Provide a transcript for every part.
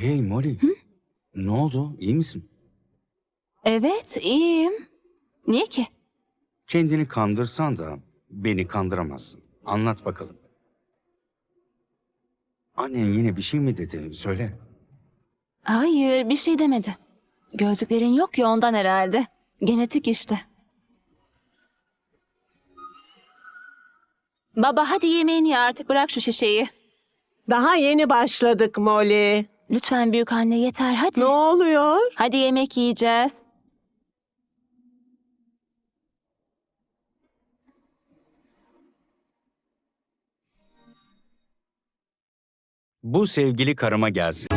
Hey Molly. Ne oldu? İyi misin? Evet, iyiyim. Niye ki? Kendini kandırsan da beni kandıramazsın. Anlat bakalım. Annen yine bir şey mi dedi? Söyle. Hayır, bir şey demedi. Gözlüklerin yok ya ondan herhalde. Genetik işte. Baba hadi yemeğini ye artık bırak şu şişeyi. Daha yeni başladık Molly. Lütfen büyük anne yeter hadi. Ne oluyor? Hadi yemek yiyeceğiz. Bu sevgili karıma gelsin.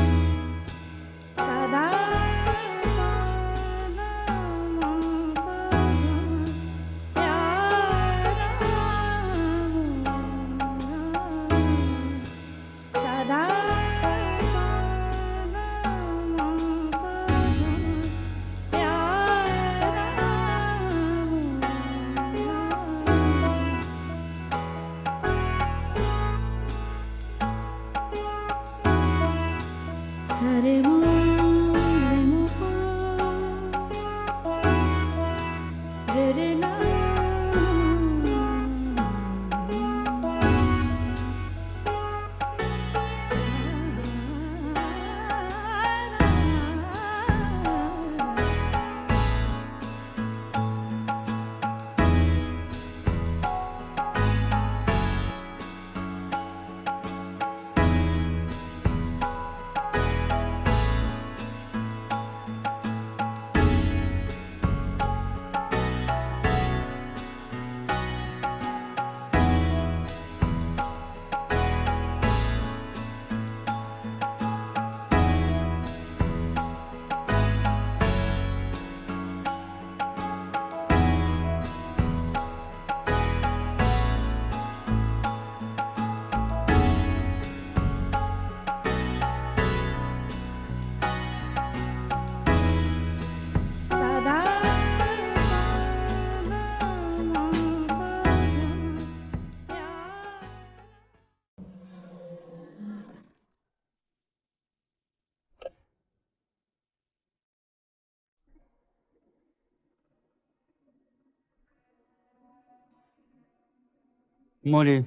Molly.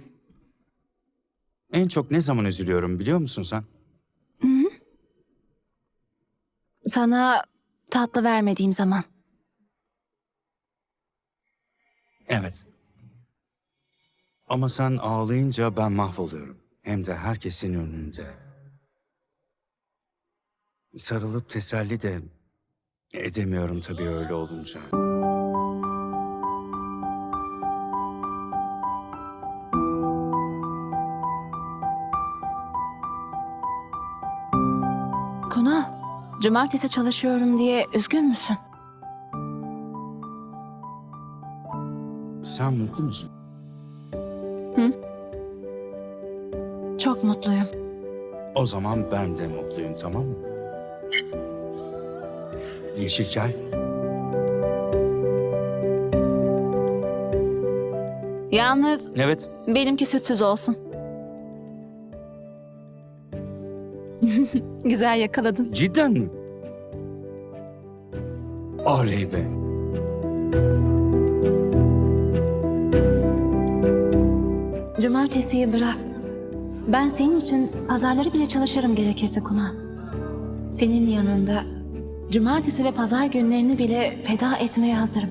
En çok ne zaman üzülüyorum biliyor musun sen? Sana tatlı vermediğim zaman. Evet. Ama sen ağlayınca ben mahvoluyorum. Hem de herkesin önünde. Sarılıp teselli de edemiyorum tabii öyle olunca. Kunal, cumartesi çalışıyorum diye üzgün müsün? Sen mutlu musun? Çok mutluyum. O zaman ben de mutluyum tamam mı? Yeşil çay. Yalnız Evet. benimki sütsüz olsun. Güzel yakaladın. Cidden mi? Oley be. Cumartesiyi bırak. Ben senin için pazarları bile çalışırım gerekirse Kunal. Senin yanında cumartesi ve pazar günlerini bile feda etmeye hazırım.